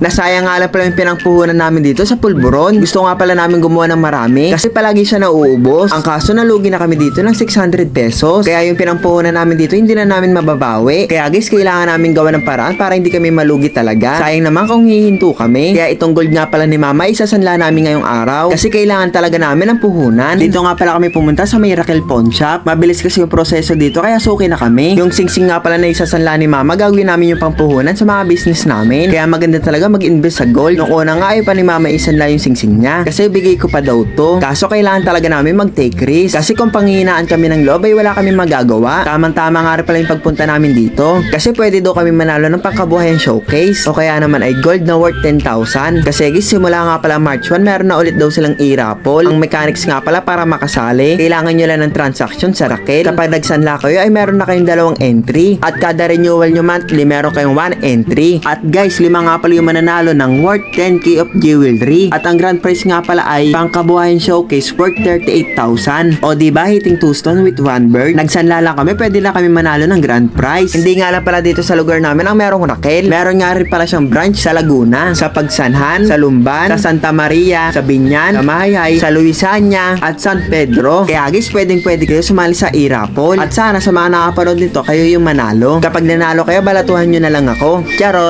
Nasayang nga lang pala yung pinangpuhunan namin dito sa pulburon. Gusto nga pala namin gumawa ng marami kasi palagi siya nauubos. Ang kaso nalugi na kami dito ng 600 pesos. Kaya yung pinangpuhunan namin dito hindi na namin mababawi. Kaya guys, kailangan namin gawa ng paraan para hindi kami malugi talaga. Sayang naman kung hihinto kami. Kaya itong gold nga pala ni mama isasanla namin ngayong araw. Kasi kailangan talaga namin ng puhunan. Dito nga pala kami pumunta sa Miracle Pawn Shop. Mabilis kasi yung proseso dito kaya suki na kami. Yung singsing nga pala na isasanla ni mama, gagawin namin yung pampuhunan sa mga business namin. Kaya maganda talaga mag-invest sa gold. Nung una nga ay pa ni mama isanla yung singsing niya. Kasi bigay ko pa daw to. Kaso kailangan talaga namin mag-take risk. Kasi kung panghihinaan kami ng loob ay wala kami magagawa. Tamang-tama nga rin pala yung pagpunta namin dito. Kasi pwede daw kami manalo ng pangkabuhayan showcase. O kaya naman ay gold na worth 10,000. Kasi guys, simula nga pala March 1, meron na ulit daw silang e-raffle. Ang mechanics nga pala para makasali, kailangan nyo lang ng transaction sa Raquel. Kapag nagsanla kayo ay meron na kayong dalawang entry. At kada renewal nyo monthly, meron kayong one entry. At guys, lima nga pala yung mananalo ng worth 10k of jewelry. At ang grand prize nga pala ay pangkabuhayan showcase worth 38,000. O di ba hitting two stone with one bird? Nagsanla lang kami, pwede na kami manalo ng grand prize. Hindi nga lang pala dito sa lugar namin ang merong Raquel. Meron nga rin pala siyang branch sa Laguna, sa Pagsanhan, sa Lumban, sa Santa Maria, sa Binyan, sa Mahayay, sa Luisania, at San Pedro. Kaya guys, pwedeng pwede kayo sumali sa e-raffle. At sana sa mga nakapanood nito, kayo yung manalo. Kapag nanalo kayo, balatuhan nyo na lang ako. Charot!